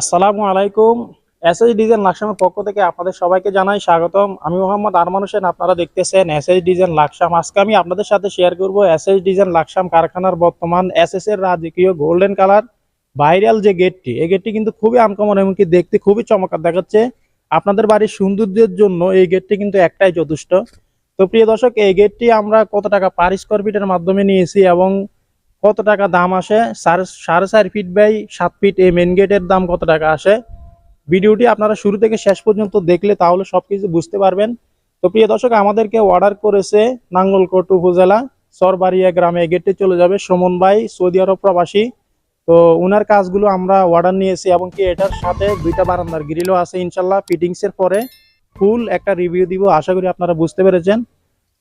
আসসালামু আলাইকুম। S S design লাকসামের পক্ষ থেকে আপনাদের সবাইকে জানাই স্বাগতম। আমি মোহাম্মদ আরমান হোসেন, আপনারা দেখতেছেন এস এস ডিজাইন লাকসাম আজকে আমি আপনাদের সাথে শেয়ার করব এস এস ডিজাইন লাকসাম কারখানার বর্তমান এস এস এর রাজকীয় গোল্ডেন কালার ভাইরাল যে গেটটি এই গেটটি কিন্তু খুবই আনকমন এমনকি দেখতে খুবই চমৎকার দেখাচ্ছে। আপনাদের বাড়ির সৌন্দর্যের জন্য এই গেটটি কিন্তু একটাই যথেষ্ট। তো প্রিয় দর্শক, এই গেটটি আমরা কত টাকা পার স্কোয়ার ফিটের মাধ্যমে নিয়েছি এবং কত টাকা দাম আসে? সাড়ে চার ফিট বাই সাত ফিট এই মেন গেটের দাম কত টাকা আসে? ভিডিওটি আপনারা শুরু থেকে শেষ পর্যন্ত দেখলে তাহলে সবকিছু বুঝতে পারবেন। তো প্রিয় দর্শক, আমাদেরকে অর্ডার করেছে নাঙ্গলকোট উপজেলা, সরবাড়িয়া গ্রামে। গেটে চলে যাবে সুমন ভাই, সৌদি আরব প্রবাসী। তো উনার কাজগুলো আমরা অর্ডার নিয়েছি এবং কি এটার সাথে দুইটা বারান্দার গ্রিলও আছে ইনশাল্লাহ। ফিটিংস এর পরে ফুল একটা রিভিউ দিব, আশা করি আপনারা বুঝতে পেরেছেন।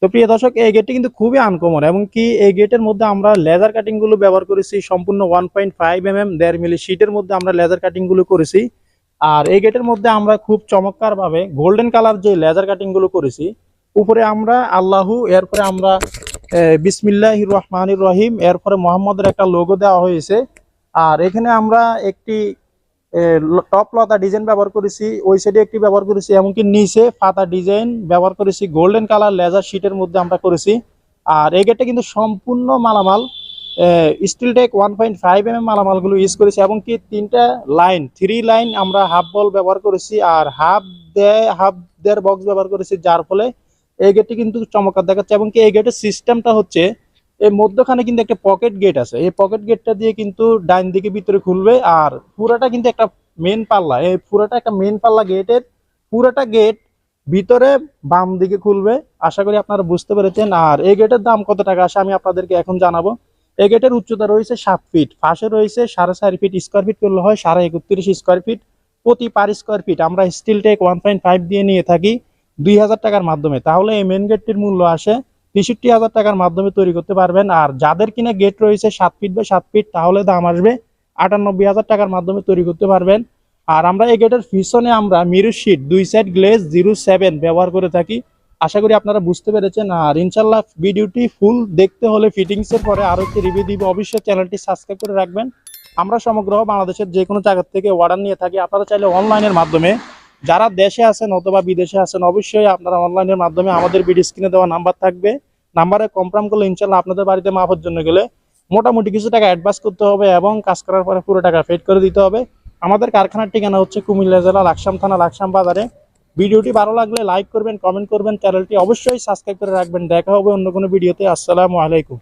তো প্রিয় দর্শক, এই গেটটি কিন্তু খুবই আনকমন এবং কি এই গেটের মধ্যে আমরা লেজার কাটিংগুলো ব্যবহার করেছি, সম্পূর্ণ one point five M M দেড় মিলি শিটের মধ্যে আমরা লেজার কাটিংগুলো করেছি। আর এই গেটের মধ্যে আমরা খুব চমৎকার ভাবে গোল্ডেন কালার যে লেজার কাটিংগুলো করেছি, উপরে আমরা আল্লাহু, এরপরে আমরা বিসমিল্লাহ রহমান রহিম, এরপরে মোহাম্মদের একটা লোগো দেওয়া হয়েছে। আর এখানে আমরা একটি টপ লতা ডিজাইন ব্যবহার করেছি, ওই সাইডে একটি ব্যবহার করেছি, এমনকি নিচে পাতা ডিজাইন ব্যবহার করেছি গোল্ডেন কালার লেজার শিটের মধ্যে আমরা করেছি। আর এই গেটটা কিন্তু সম্পূর্ণ মালামাল steel tech one point five M M মালামালগুলো use করেছি এবং কি তিনটা লাইন থ্রি লাইন আমরা হাফ বল ব্যবহার করেছি, আর হাফ দেয় হাফ দেড় বক্স ব্যবহার করেছি, যার ফলে এই গেটটি কিন্তু চমৎকার দেখাচ্ছে এবং কি এই গেটের সিস্টেমটা হচ্ছে এই মধ্যখানে কিন্তু একটা পকেট গেট আছে। এই পকেট গেটটা দিয়ে কিন্তু ডাইন দিকে ভিতরে খুলবে আর পুরাটা কিন্তু একটা মেন পাল্লা। এই পুরাটা একটা মেন পাল্লা গেটের পুরাটা গেট ভিতরে বাম দিকে খুলবে। আশা করি আপনারা বুঝতে পেরেছেন। আর এই গেটের দাম কত টাকা আসে আমি আপনাদেরকে এখন জানাব। এই গেটের উচ্চতা রয়েছে সাত ফিট পাশে রয়েছে সাড়ে চার ফিট স্কোয়ার ফিট করলে হয় সাড়ে একত্রিশ স্কোয়ার ফিট প্রতি পার স্কোয়ার ফিট আমরা steel tech one point five দিয়ে নিয়ে থাকি দুই হাজার টাকার মাধ্যমে। তাহলে এই মেন গেটটির মূল্য আসে তেষট্টি হাজার টাকার মাধ্যমে তৈরি করতে পারবেন। আর যাদের কিনা গেট রয়েছে সাত ফিট বা সাত ফিট তাহলে দাম আসবে আটানব্বই হাজার টাকার মাধ্যমে তৈরি করতে পারবেন। আর আমরা এই গেটের পিছনে আমরা মিরু শিট দুই সাইড গ্লেজ জিরো সেভেন ব্যবহার করে থাকি। আশা করি আপনারা বুঝতে পেরেছেন। আর ইনশাল্লাহ ভিডিওটি ফুল দেখতে হলে ফিটিংস এর পরে আরও একটি রিভিউ দিব। অবশ্যই চ্যানেলটি সাবস্ক্রাইব করে রাখবেন। আমরা সমগ্র বাংলাদেশের যে কোনো জায়গা থেকে অর্ডার নিয়ে থাকি। আপনারা চাইলে অনলাইনের মাধ্যমে যারা দেশে আছেন অথবা বিদেশে আছেন, অবশ্যই আপনারা অনলাইনের মাধ্যমে আমাদের ভিডিও স্ক্রিনে দেওয়া নাম্বার থাকবে। নাম্বারে কমপ্রাম করলে ইনশাল্লাহ আপনাদের বাড়িতে মাফের জন্য গেলে মোটামুটি কিছু টাকা অ্যাডভান্স করতে হবে এবং কাজ করার পরে পুরো টাকা ফেড করে দিতে হবে। আমাদের কারখানার ঠিকানা হচ্ছে কুমিল্লা জেলা লাকসাম থানা, লাকসাম বাজারে। ভিডিওটি ভালো লাগলে লাইক করবেন কমেন্ট করবেন। চ্যানেলটি অবশ্যই সাবস্ক্রাইব করে রাখবেন। দেখা হবে অন্য কোনো ভিডিওতে। আসসালামু আলাইকুম।